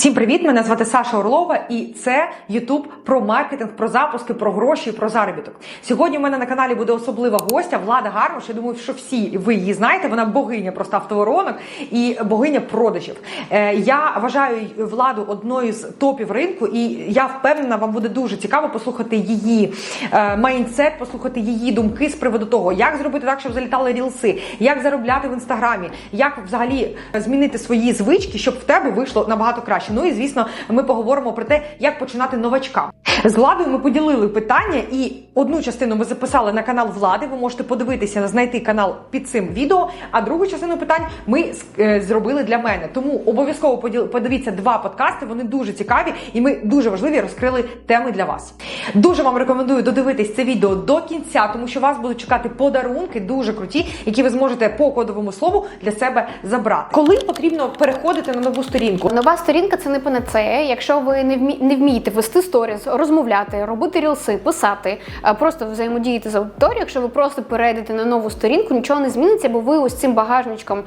Всім привіт! Мене звати Саша Орлова, і це Ютуб про маркетинг, про запуски, про гроші, про заробіток. Сьогодні у мене на каналі буде особлива гостя Влада Гармаш. Я думаю, що всі ви її знаєте. Вона богиня просто автоворонок і богиня продажів. Е, я вважаю владу одною з топів ринку, і я впевнена, вам буде дуже цікаво послухати її е, майндсет, послухати її думки з приводу того, як зробити так, щоб залітали рілси, як заробляти в інстаграмі, як взагалі змінити свої звички, щоб в тебе вийшло набагато краще. Ну і звісно, ми поговоримо про те, як починати новачка. З владою ми поділили питання, і одну частину ми записали на канал влади. Ви можете подивитися, знайти канал під цим відео. А другу частину питань ми е, зробили для мене. Тому обов'язково подивіться два подкасти. Вони дуже цікаві, і ми дуже важливі розкрили теми для вас. Дуже вам рекомендую додивитись це відео до кінця, тому що вас будуть чекати подарунки дуже круті, які ви зможете по кодовому слову для себе забрати. Коли потрібно переходити на нову сторінку? Нова сторінка це не панацея. Якщо ви не вмі... не вмієте вести сторіс, розмовляти, робити рілси, писати, а просто взаємодіяти з аудиторією. Якщо ви просто перейдете на нову сторінку, нічого не зміниться, бо ви ось цим багажничком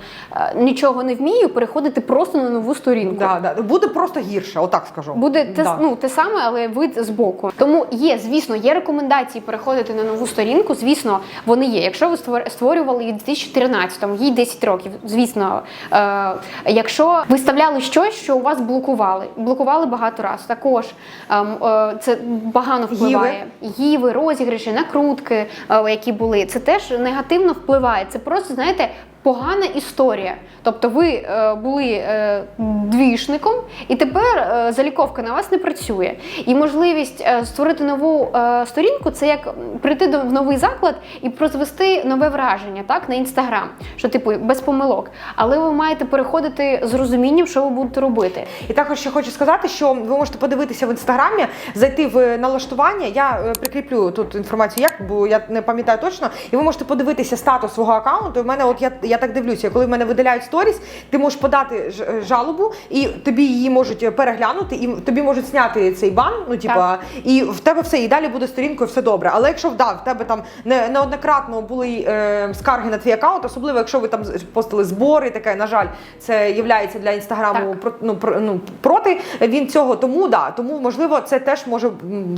нічого не вмію, переходите просто на нову сторінку. Да, да. Буде просто гірше, отак скажу. Буде те, Да. ну, те саме, але вид збоку. Тому є, звісно, є рекомендації переходити на нову сторінку. Звісно, вони є. Якщо ви створ- створювали її в 2014-му, їй 10 років. Звісно, е, якщо виставляли щось, що у вас блокували, блокували багато разів. Також ем, е, це погано впливає. Гіви, розігріші, накрутки, е, які були, це теж негативно впливає. Це просто знаєте. Погана історія. Тобто ви е, були е, двішником, і тепер е, заліковка на вас не працює. І можливість створити нову сторінку це як прийти в новий заклад і прозвести нове враження, так на інстаграм, що типу без помилок. Але ви маєте переходити з розумінням, що ви будете робити. І також ще хочу сказати, що ви можете подивитися в інстаграмі, зайти в налаштування. Я прикріплю тут інформацію, як бо я не пам'ятаю точно. І ви можете подивитися статус свого аккаунту. У мене, от я, я так дивлюся, коли в мене видаляють сторіс, ти можеш подати е, жалобу, і тобі її можуть переглянути, і тобі можуть зняти цей бан. Ну типа, і в тебе все, і далі буде сторінкою, все добре. Але якщо да, в тебе там не неоднократно були е, скарги на твій аккаунт, особливо якщо ви там постили збори, таке, на жаль, це є для інстаграму про, ну, про, ну, проти він цього, тому да, тому можливо це теж може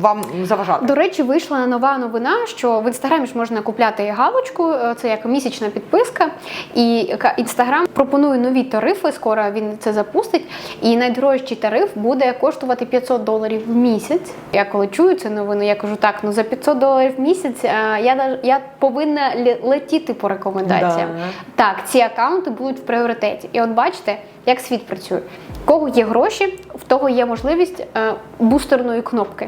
вам заважати. До речі, вийшла нова новина, що в інстаграмі ж можна купляти галочку, е, це як місячна підписка. І інстаграм пропонує нові тарифи. Скоро він це запустить. І найдорожчий тариф буде коштувати 500 доларів в місяць. Я коли чую цю новину, я кажу, так, ну за 500 доларів в місяць е, я я повинна ле- летіти по рекомендаціям. Да. Так, ці акаунти будуть в пріоритеті. І от бачите, як світ працює. В кого є гроші, в того є можливість е, бустерної кнопки.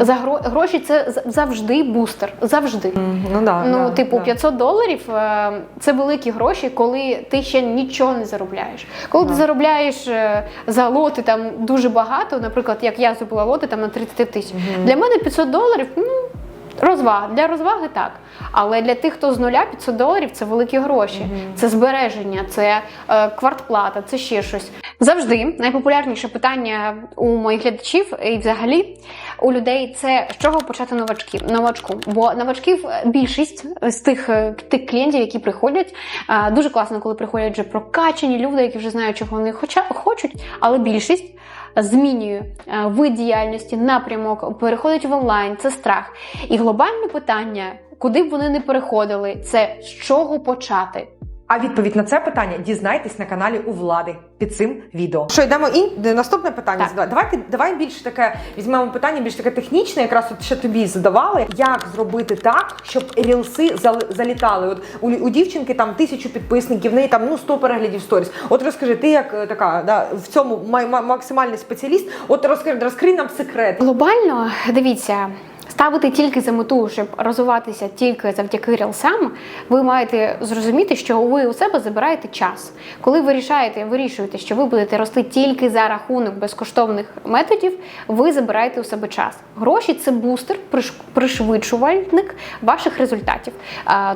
За гро- гроші це завжди бустер. Завжди. Ну да, Ну, да, типу, да. 500 доларів е, це великі гроші, коли ти ще нічого не заробляєш. Коли ти заробляєш е, за лоти там дуже багато, наприклад, як я зробила лоти там на 30 тисяч. Для мене 500 доларів ну, розвага. Для розваги так. Але для тих, хто з нуля 500 доларів це великі гроші. Це збереження, це е, квартплата, це ще щось. Завжди найпопулярніше питання у моїх глядачів і взагалі у людей це з чого почати новачків новачку. Бо новачків е, більшість з тих, е, тих клієнтів, які приходять, е, дуже класно, коли приходять вже прокачані люди, які вже знають, чого вони хоча хочуть, але більшість. Змінює е, вид діяльності, напрямок, переходить в онлайн, це страх. І глобальне питання, куди б вони не переходили, це з чого почати. А відповідь на це питання дізнайтесь на каналі у влади під цим відео. Що йдемо ін... наступне питання Так. задавай. Давай, ти- давай більш таке візьмемо питання, більш таке технічне, якраз от ще тобі задавали. Як зробити так, щоб рілси залітали? От у, у дівчинки там тисячу підписників, в неї там ну 100 переглядів сторіс. От розкажи, ти як е, така да, в цьому максимальний спеціаліст. От розкажи, розкрий нам секрет. Глобально, дивіться, ставити тільки за мету, щоб розвиватися тільки завдяки рілсам, ви маєте зрозуміти, що ви у себе забираєте час. Коли ви рішаєте, вирішуєте, що ви будете рости тільки за рахунок безкоштовних методів, ви забираєте у себе час. Гроші це бустер, приш- пришвидшувальник ваших результатів.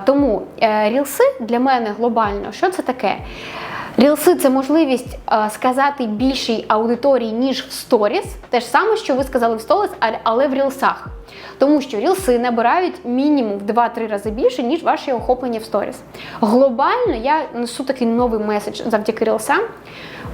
Тому е, рілси для мене глобально, що це таке? Рілси це можливість сказати більшій аудиторії, ніж в сторіс. Те ж саме, що ви сказали в сторіс, але в рілсах. Тому що рілси набирають мінімум в 2-3 рази більше, ніж ваші охоплення в сторіс. Глобально я несу такий новий меседж завдяки рілсам.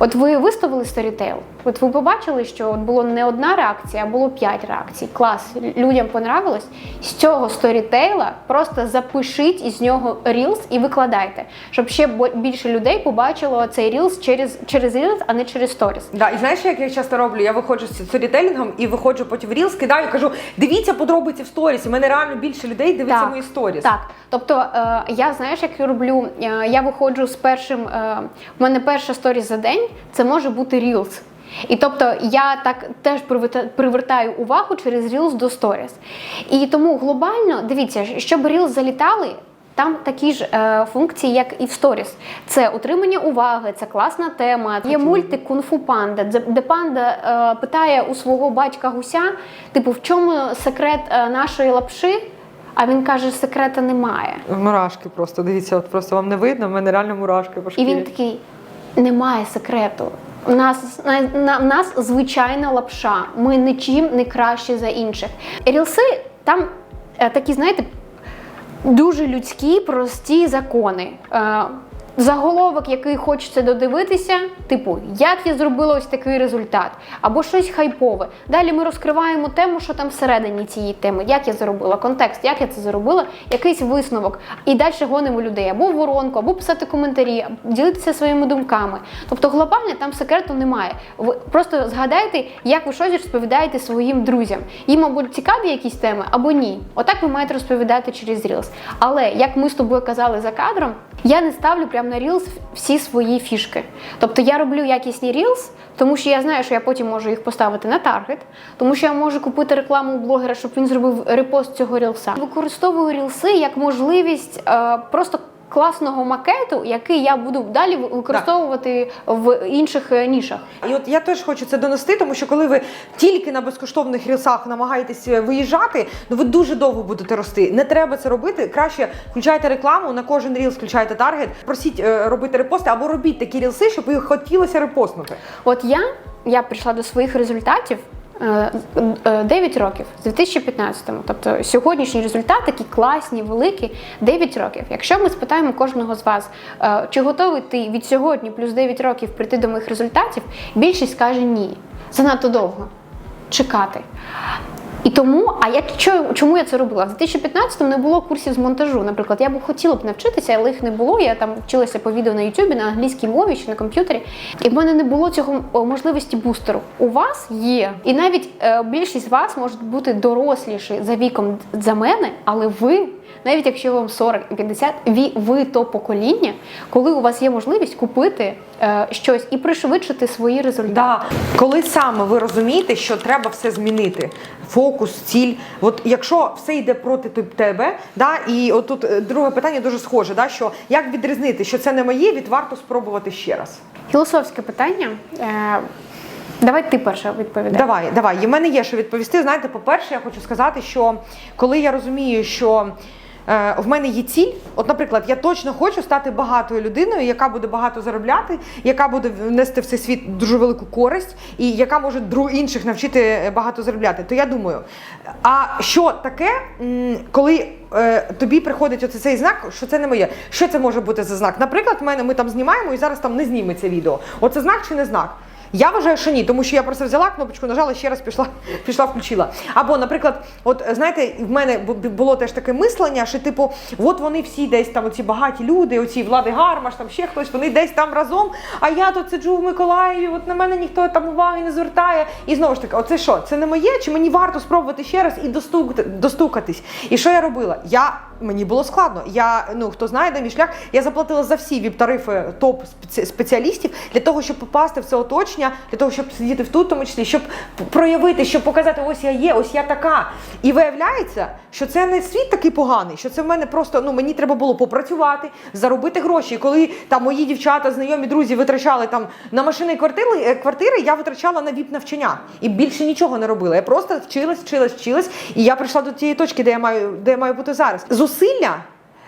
От ви виставили сторітейл, от ви побачили, що от було не одна реакція, а було п'ять реакцій. Клас, людям понравилось. З цього сторітейла просто запишіть із нього рілс і викладайте, щоб ще більше людей побачило цей рілс через, через рілс, а не через сторіс. Да, і знаєш, як я часто роблю? Я виходжу з сторітелінгом і виходжу потім в ріл, скидаю і кажу: дивіться подробиці в сторіс. У мене реально більше людей дивиться мої сторіс. Так, тобто е, я знаєш, як я роблю, е, я виходжу з першим. Е, в мене перша сторіс за день, це може бути Reels. І тобто я так теж привертаю увагу через Reels до Stories. І тому глобально дивіться, щоб Reels залітали. Там такі ж е, функції, як і в Stories. Це утримання уваги, це класна тема. Є мультик Кунг-фу Панда, де панда е, питає у свого батька гуся, типу, в чому секрет е, нашої лапши? А він каже, секрета немає. Мурашки просто дивіться, от просто вам не видно, в мене реально мурашки по І він такий: немає секрету. У нас на, на в нас звичайна лапша. Ми нічим не краще за інших. Рілси там е, такі, знаєте, дуже людські, прості закони. Е, Заголовок, який хочеться додивитися, типу, як я зробила ось такий результат, або щось хайпове. Далі ми розкриваємо тему, що там всередині цієї теми, як я зробила, контекст, як я це зробила, якийсь висновок. І далі гонимо людей або в воронку, або писати коментарі, ділитися своїми думками. Тобто глобально там секрету немає. Ви просто згадайте, як ви щось розповідаєте своїм друзям. Їм або цікаві якісь теми, або ні. Отак ви маєте розповідати через Reels. Але як ми з тобою казали за кадром, я не ставлю прямо на Reels всі свої фішки. Тобто я роблю якісні Reels, тому що я знаю, що я потім можу їх поставити на таргет, тому що я можу купити рекламу у блогера, щоб він зробив репост цього рілса. Використовую рілси як можливість е, просто. Класного макету, який я буду далі використовувати в інших е, нішах. І от я теж хочу це донести, тому що коли ви тільки на безкоштовних рілсах намагаєтесь е, виїжджати, ну ви дуже довго будете рости. Не треба це робити. Краще включайте рекламу на кожен рілс, включайте таргет, просіть е, робити репости або робіть такі рілси, щоб їх хотілося репостнути. От я, я прийшла до своїх результатів 9 років з 2015-му. Тобто сьогоднішні результати такі класні, великі 9 років. Якщо ми спитаємо кожного з вас, е, чи готовий ти від сьогодні плюс 9 років прийти до моїх результатів, більшість каже ні. Занадто довго чекати. І тому, а я чому я це робила? В 2015-му не було курсів з монтажу. Наприклад, я б хотіла б навчитися, але їх не було. Я там вчилася по відео на Ютубі на англійській мові чи на комп'ютері. І в мене не було цього можливості бустеру. У вас є. І навіть е, більшість з вас можуть бути доросліші за віком за мене, але ви. Навіть якщо вам 40 і 50, ви, ви то покоління, коли у вас є можливість купити е, щось і пришвидшити свої результати. Да. Коли саме ви розумієте, що треба все змінити, фокус, ціль. От якщо все йде проти тебе, да, і от тут е, друге питання дуже схоже, да, що як відрізнити, що це не моє, від варто спробувати ще раз. Філософське питання. Е, давай ти перша відповідай. Давай, давай. В мене є що відповісти. Знаєте, по-перше, я хочу сказати, що коли я розумію, що в мене є ціль, от, наприклад, я точно хочу стати багатою людиною, яка буде багато заробляти, яка буде внести в цей світ дуже велику користь, і яка може друг інших навчити е, багато заробляти. То я думаю, а що таке, коли е, тобі приходить оце цей знак, що це не моє? Що це може бути за знак? Наприклад, в мене ми там знімаємо і зараз там не зніметься відео. Оце знак чи не знак? Я вважаю, що ні, тому що я просто взяла кнопочку, нажала ще раз, пішла, пішла, включила. Або, наприклад, от знаєте, в мене було теж таке мислення, що типу, от вони всі десь там, оці багаті люди, оці влади Гармаш, там ще хтось, вони десь там разом. А я тут сиджу в Миколаєві, от на мене ніхто там уваги не звертає. І знову ж таки, оце що? Це не моє? Чи мені варто спробувати ще раз і достукати, достукатись? І що я робила? Я мені було складно. Я ну хто знає, де мій шлях, я заплатила за всі віп-тарифи топ спеціалістів для того, щоб попасти в це оточення, для того, щоб сидіти в тут, тому числі, щоб проявити, щоб показати, ось я є, ось я така. І виявляється, що це не світ такий поганий, що це в мене просто ну мені треба було попрацювати, заробити гроші. І коли там мої дівчата, знайомі, друзі витрачали там на машини квартири, е, квартири, я витрачала на віп навчання і більше нічого не робила. Я просто вчилась, вчилась, вчилась, і я прийшла до тієї точки, де я маю, де я маю бути зараз. Зусилля.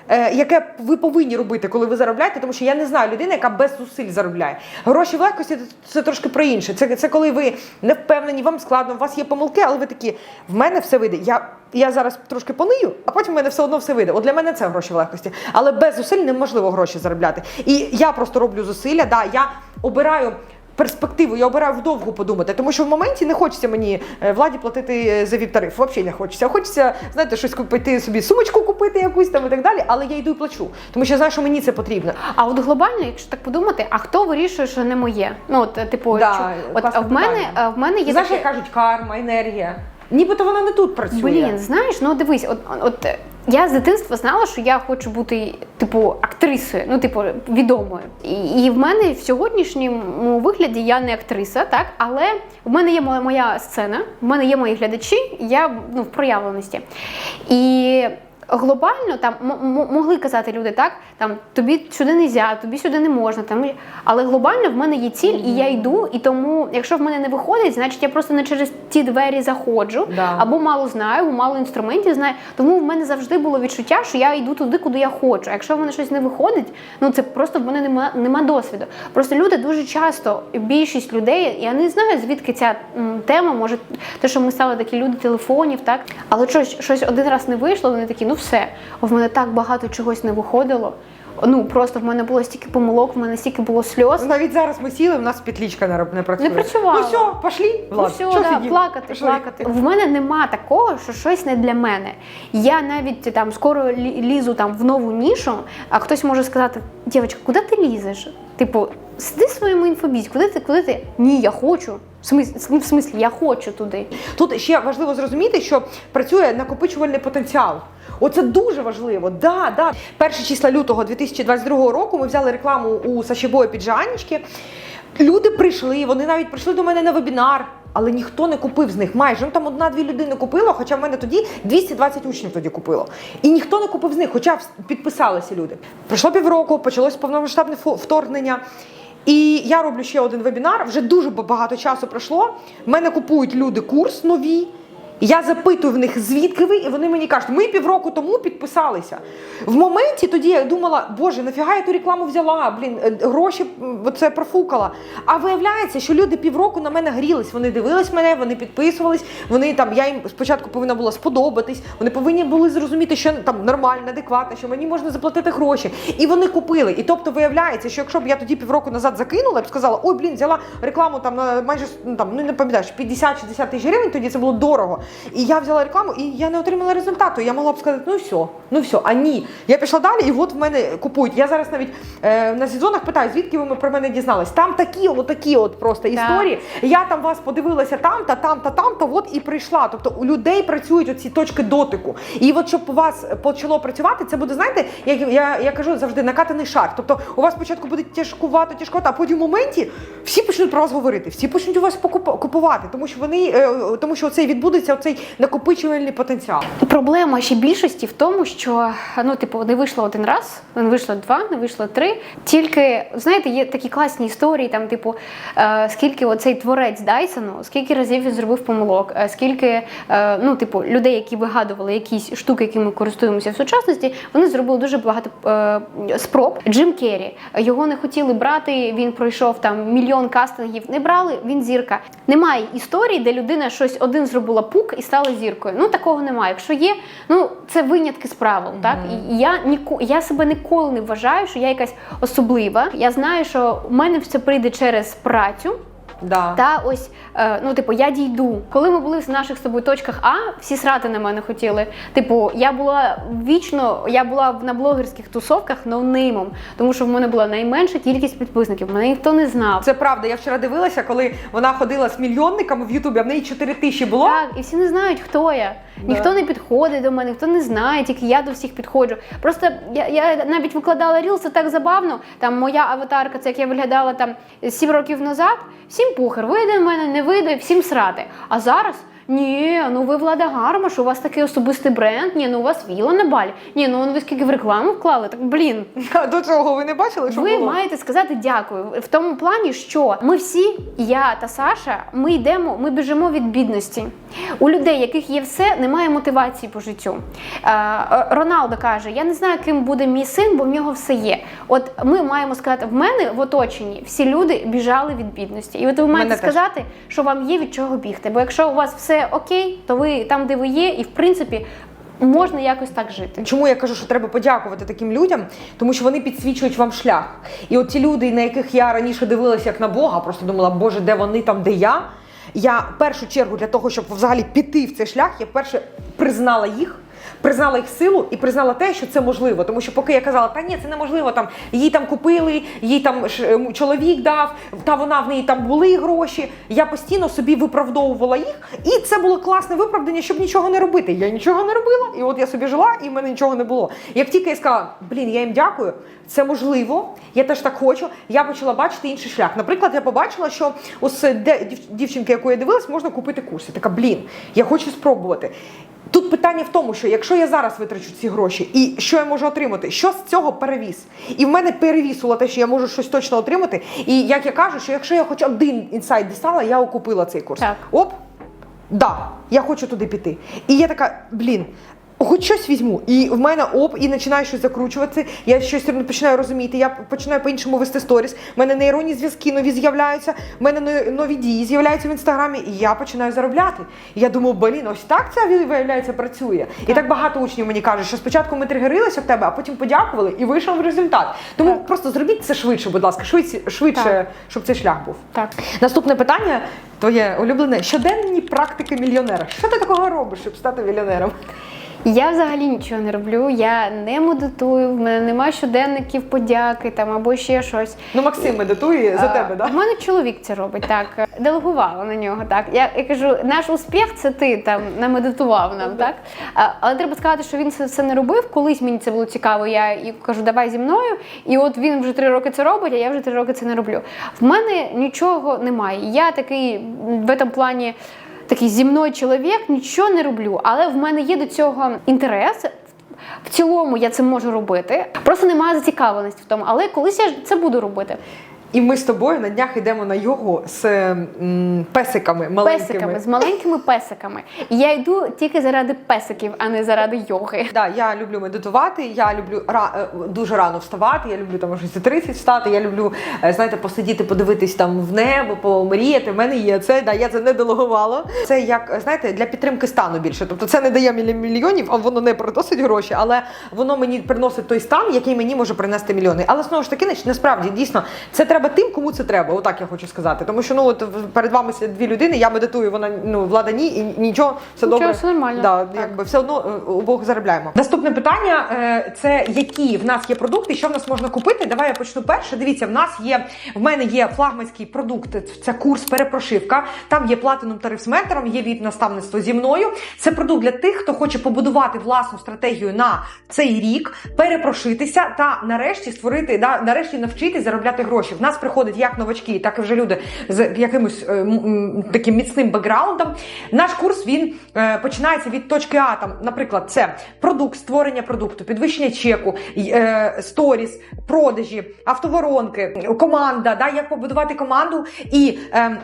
е, Яке ви повинні робити, коли ви заробляєте, тому що я не знаю людини, яка без зусиль заробляє. Гроші в легкості це трошки про інше. Це, це коли ви не впевнені, вам складно, у вас є помилки, але ви такі, в мене все вийде. Я, я зараз трошки понию, а потім в мене все одно все вийде. От для мене це гроші в легкості. Але без зусиль неможливо гроші заробляти. І я просто роблю зусилля. Да, я обираю перспективу, я обираю вдовго подумати, тому що в моменті не хочеться мені е, владі платити е, за віп-тариф. Взагалі не хочеться. Хочеться, знаєте, щось купити собі сумочку купити якусь там і так далі, але я йду і плачу, тому що я знаю, що мені це потрібно. А от глобально, якщо так подумати, а хто вирішує, що не моє? Ну от е, типу, Да, що- от в мене питання. в мене є Знаєш, таке- як кажуть, карма, енергія. Нібито вона не тут працює. Блін, знаєш, ну дивись, от, от я з дитинства знала, що я хочу бути типу актрисою, ну типу відомою. І, і в мене в сьогоднішньому вигляді я не актриса, так але в мене є моя, моя сцена, в мене є мої глядачі, я ну в проявленості. І глобально там могли казати люди, так там тобі сюди не можна, тобі сюди не можна. Там але глобально в мене є ціль, і я йду. І тому, якщо в мене не виходить, значить я просто не через ті двері заходжу, Да. або мало знаю, або мало інструментів знаю. Тому в мене завжди було відчуття, що я йду туди, куди я хочу. А якщо в мене щось не виходить, ну це просто в мене нема, нема досвіду. Просто люди дуже часто, більшість людей, я не знаю звідки ця м, тема, може, те, що ми стали такі люди телефонів, так але щось, щось один раз не вийшло, вони такі, ну все, в мене так багато чогось не виходило. Ну просто в мене було стільки помилок, в мене стільки було сльоз. Навіть зараз ми сіли, в нас петлічка не, працює. Не працювала. Ну все, пошли. Ну все, що да, сидім? плакати, Пішли. плакати. В мене нема такого, що щось не для мене. Я навіть там скоро лізу там в нову нішу, а хтось може сказати: дівчинка, куди ти лізеш? Типу, сиди в своєму інфобізі, куди ти, куди ти? Ні, я хочу. В смислі, в смислі, я хочу туди. Тут ще важливо зрозуміти, що працює накопичувальний потенціал. Оце дуже важливо. Да, да. Перші числа лютого 2022 року ми взяли рекламу у Сашібої Піджанічки. Люди прийшли, вони навіть прийшли до мене на вебінар, але ніхто не купив з них. Майже ну там одна-дві людини купила, хоча в мене тоді 220 учнів тоді купило. І ніхто не купив з них, хоча підписалися люди. Пройшло півроку, почалось повномасштабне вторгнення. І я роблю ще один вебінар. Вже дуже багато часу пройшло. Мене купують люди курс нові. Я запитую в них, звідки ви, і вони мені кажуть, ми півроку тому підписалися. В моменті тоді я думала, боже, нафіга я ту рекламу взяла, блін, е, гроші м, оце профукала. А виявляється, що люди півроку на мене грілись. Вони дивились мене, вони підписувались. Вони там, я їм спочатку повинна була сподобатись. Вони повинні були зрозуміти, що там нормально, адекватно, що мені можна заплатити гроші. І вони купили. І тобто виявляється, що якщо б я тоді півроку назад закинула, б сказала, ой, блін, взяла рекламу там на майже ну, там, ну не пам'ятаєш, 50-60 тисяч гривень, тоді це було дорого. І я взяла рекламу, і я не отримала результату. Я могла б сказати, ну все, ну все. А ні. Я пішла далі, і от в мене купують. Я зараз навіть е, на сезонах питаю, звідки ви про мене дізнались. Там такі, отакі от просто Так. історії. Я там вас подивилася там, та там, та там, та от і прийшла. Тобто у людей працюють оці точки дотику. І от щоб у вас почало працювати, це буде, знаєте, як я, я кажу завжди, накатаний шар. Тобто у вас спочатку буде тяжкувато, тяжкувато, а потім в моменті всі почнуть про вас говорити, всі почнуть у вас купувати, тому що вони, е, тому що цей відбудеться оцей накопичувальний потенціал. Проблема ще більшості в тому, що ну, типу, не вийшло один раз, не вийшло два, не вийшло три. Тільки знаєте, є такі класні історії, там, типу, е, скільки оцей творець Дайсону, скільки разів він зробив помилок, е, скільки е, ну, типу, людей, які вигадували якісь штуки, якими ми користуємося в сучасності, вони зробили дуже багато спроб. Джим Керрі його не хотіли брати. Він пройшов там мільйон кастингів. Не брали. Він зірка. Немає історії, де людина щось один зробила пук і стала зіркою. Ну такого немає. Якщо є, ну це винятки з правил. Так і я ніко я себе ніколи не вважаю, що я якась особлива. Я знаю, що в мене все прийде через працю. Да. Та ось, е, ну типу, я дійду. Коли ми були в наших з тобою точках А, всі срати на мене хотіли. Типу, я була вічно, я була на блогерських тусовках ноунеймом, тому що в мене була найменша кількість підписників. Мене ніхто не знав. Це правда. Я вчора дивилася, коли вона ходила з мільйонниками в Ютубі, а в неї 4 тисячі було. Так, і всі не знають, хто я. Ніхто не підходить до мене, ніхто не знає, тільки я до всіх підходжу. Просто я, я навіть викладала ріл, це так забавно. Там моя аватарка, це як я виглядала там сім років назад. Всім пухер, вийде в мене, не вийде, всім срати. А зараз. Ні, ну ви влада Гармаш, у вас такий особистий бренд. Ні, ну у вас віла на балі. Ні, ну ви скільки в рекламу вклали. Так блін, До цього ви не бачили, що ви було? маєте сказати дякую в тому плані, що ми всі, я та Саша, ми йдемо, ми біжимо від бідності. У людей, яких є все, немає мотивації по життю. Е, Роналдо каже: Я не знаю, ким буде мій син, бо в нього все є. От ми маємо сказати, в мене в оточенні всі люди біжали від бідності. І от ви маєте теж. сказати, що вам є від чого бігти. Бо якщо у вас все окей, то ви там, де ви є, і в принципі. Можна якось так жити. Чому я кажу, що треба подякувати таким людям? Тому що вони підсвічують вам шлях. І от ті люди, на яких я раніше дивилася як на Бога, просто думала, Боже, де вони там, де я. Я в першу чергу для того, щоб взагалі піти в цей шлях, я перше признала їх. Признала їх силу і признала те, що це можливо. Тому що поки я казала, та ні, це неможливо, там їй там купили, їй там ем, чоловік дав, та вона в неї там були гроші. Я постійно собі виправдовувала їх, і це було класне виправдання, щоб нічого не робити. Я нічого не робила, і от я собі жила, і в мене нічого не було. Як тільки я сказала, блін, я їм дякую, це можливо, я теж так хочу. Я почала бачити інший шлях. Наприклад, я побачила, що ось де дівчинки, яку я дивилась, можна купити курс. Я така, блін, я хочу спробувати. Тут питання в тому, що якщо я зараз витрачу ці гроші, і що я можу отримати, що з цього перевіз? І в мене перевісило те, що я можу щось точно отримати. І як я кажу, що якщо я хоч один інсайт дістала, я окупила цей курс. Так. Оп, да, я хочу туди піти. І я така, блін. Хоч щось візьму, і в мене оп, і починаю щось закручувати. Я щось починаю розуміти. Я починаю по-іншому вести сторіс. У мене нейронні зв'язки нові з'являються. в мене нові дії з'являються в інстаграмі, і я починаю заробляти. І я думаю, блін, ось так це виявляється працює. І так багато учнів мені кажуть, що спочатку ми тригерилися в тебе, а потім подякували, і вийшов результат. Тому просто зробіть це швидше, будь ласка, швидше, швидше, Так. щоб цей шлях був. Так. Наступне питання твоє улюблене: щоденні практики мільйонера. Що ти такого робиш, щоб стати мільйонером? Я взагалі нічого не роблю, я не медитую, в мене немає щоденників подяки там або ще щось. Ну, Максим медитує за А, тебе, В да? мене чоловік це робить, так. Делегувала на нього, так. Я, я кажу, наш успіх це ти там намедитував нам, так? А, але треба сказати, що він це все не робив. Колись мені це було цікаво. Я і кажу, давай зі мною. І от він вже три роки це робить, а я вже три роки це не роблю. В мене нічого немає. Я такий в цьому плані. Такий зімний чоловік, нічого не роблю, але в мене є до цього інтерес. В цілому я це можу робити. Просто немає зацікавленості в тому, але колись я це буду робити. І ми з тобою на днях йдемо на йогу з м, песиками маленькими. Песиками, з маленькими песиками. І я йду тільки заради песиків, а не заради йоги. Да, я люблю медитувати, я люблю ра- е, дуже рано вставати, я люблю там за 30 встати, я люблю, е, знаєте, посидіти, подивитись там в небо, помріяти. В мене є це, да, я це не делегувала. Це як, е, знаєте, для підтримки стану більше. Тобто це не дає мілі- мільйонів, а воно не приносить гроші, але воно мені приносить той стан, який мені може принести мільйони. Але знову ж таки, нач- насправді дійсно це треба тим, кому це треба. Отак я хочу сказати. Тому що ну от перед вами дві людини, я медитую, вона ну влада ні, і нічого, все Нічого, добре. все нормально. Да, Так. якби все одно е, обох заробляємо. Наступне питання е, це які в нас є продукти, що в нас можна купити. Давай я почну перше. Дивіться, в нас є в мене є флагманський продукт. Це курс перепрошивка. Там є платинум тариф з ментором, є від наставництво зі мною. Це продукт для тих, хто хоче побудувати власну стратегію на цей рік, перепрошитися та нарешті створити да, нарешті навчитись заробляти гроші. В нас приходять як новачки, так і вже люди з якимось е, таким міцним бекграундом. Наш курс він е, починається від точки А. Там, наприклад, це продукт, створення продукту, підвищення чеку, е, сторіс, продажі, автоворонки, команда, да, як побудувати команду. І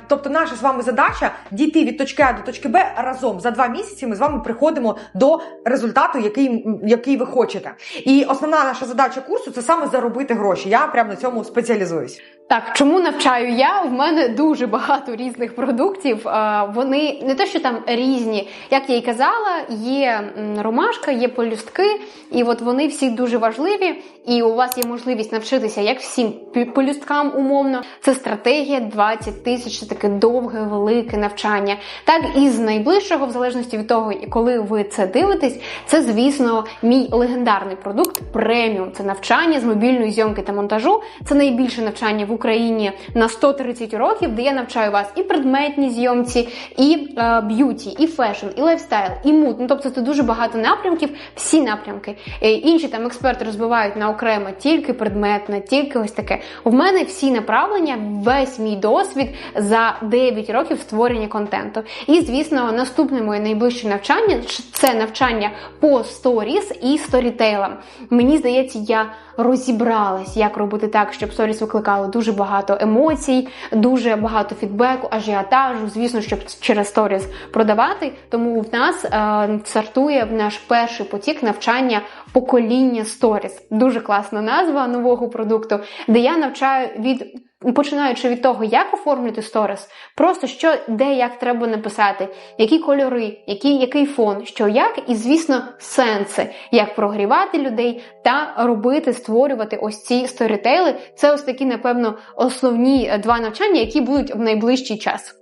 тобто, наша з вами задача дійти від точки А до точки Б разом за два місяці. Ми з вами приходимо до результату, який, який ви хочете. І основна наша задача курсу це саме заробити гроші. Я прямо на цьому спеціалізуюсь. Так, чому навчаю я? В мене дуже багато різних продуктів. Вони не те, що там різні, як я й казала, є ромашка, є полюстки, і от вони всі дуже важливі. І у вас є можливість навчитися як всім полюсткам умовно. Це стратегія 20 тисяч, це таке довге, велике навчання. Так і з найближчого, в залежності від того, коли ви це дивитесь, це звісно мій легендарний продукт преміум. Це навчання з мобільної зйомки та монтажу. Це найбільше навчання в Україні на 130 років, де я навчаю вас і предметній зйомці, і е, б'юті, і фешн, і лайфстайл, і муд. Ну тобто це дуже багато напрямків, всі напрямки. Е, інші там експерти розбивають на окремо тільки предметне, тільки ось таке. У мене всі направлення, весь мій досвід за 9 років створення контенту. І звісно, наступне моє найближче навчання це навчання по сторіс і сторітейлам. Мені здається, я розібралась, як робити так, щоб сторіс викликали дуже багато емоцій, дуже багато фідбеку, ажіотажу. Звісно, щоб через сторіс продавати. Тому в нас е, стартує наш перший потік навчання покоління сторіс. Дуже класна назва нового продукту, де я навчаю від Починаючи від того, як оформлювати сторіс, просто що де як треба написати, які кольори, який, який фон, що як, і звісно, сенси, як прогрівати людей та робити, створювати ось ці сторітейли. Це ось такі, напевно, основні е, два навчання, які будуть в найближчий час.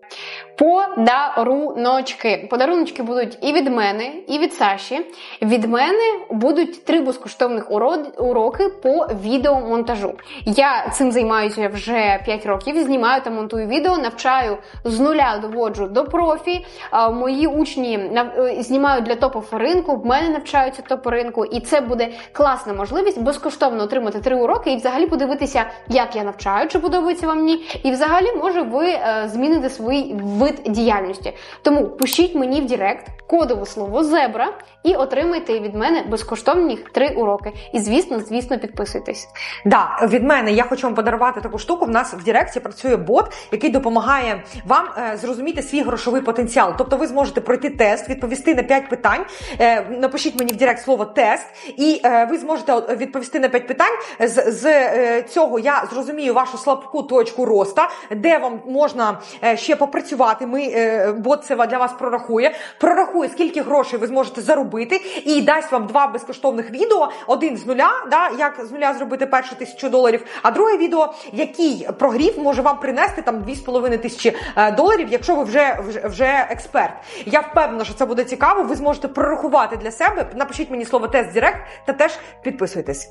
Подаруночки. Подаруночки будуть і від мене, і від Саші. Від мене будуть три безкоштовних уроки по відеомонтажу. Я цим займаюся вже 5 років. Знімаю та монтую відео, навчаю з нуля, доводжу до профі. Мої учні е, знімають для топов ринку. В мене навчаються топи ринку, і це буде класна можливість безкоштовно отримати три уроки і взагалі подивитися, як я навчаю, чи подобається вам ні. І взагалі може ви е, зміните свій вид діяльності. Тому пишіть мені в Директ кодове слово зебра і отримайте від мене безкоштовні три уроки. І звісно, звісно, підписуйтесь. Да, від мене я хочу вам подарувати таку штуку. В нас в Директі працює бот, який допомагає вам е, зрозуміти свій грошовий потенціал. Тобто ви зможете пройти тест, відповісти на 5 питань. Е, напишіть мені в Директ слово тест, і ви зможете от, відповісти на 5 питань. З, з е, цього я зрозумію вашу слабку точку роста, де вам можна е, ще попрацювати. Ми е, це для вас прорахує. Прорахує, скільки грошей ви зможете заробити, і дасть вам два безкоштовних відео: один з нуля, да, як з нуля зробити першу тисячу доларів, а друге відео, який прогрів може вам принести там 2,5 тисячі е, доларів, якщо ви вже, вже, вже експерт. Я впевнена, що це буде цікаво. Ви зможете прорахувати для себе. Напишіть мені слово тест Директ та теж підписуйтесь.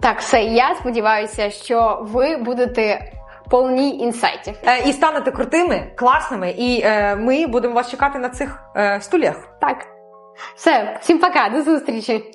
Так, все, я сподіваюся, що ви будете повні інсайтів. Е, і станете крутими, класними, і е, ми будемо вас чекати на цих е, стульях. Так. Все, всім пока, до зустрічі!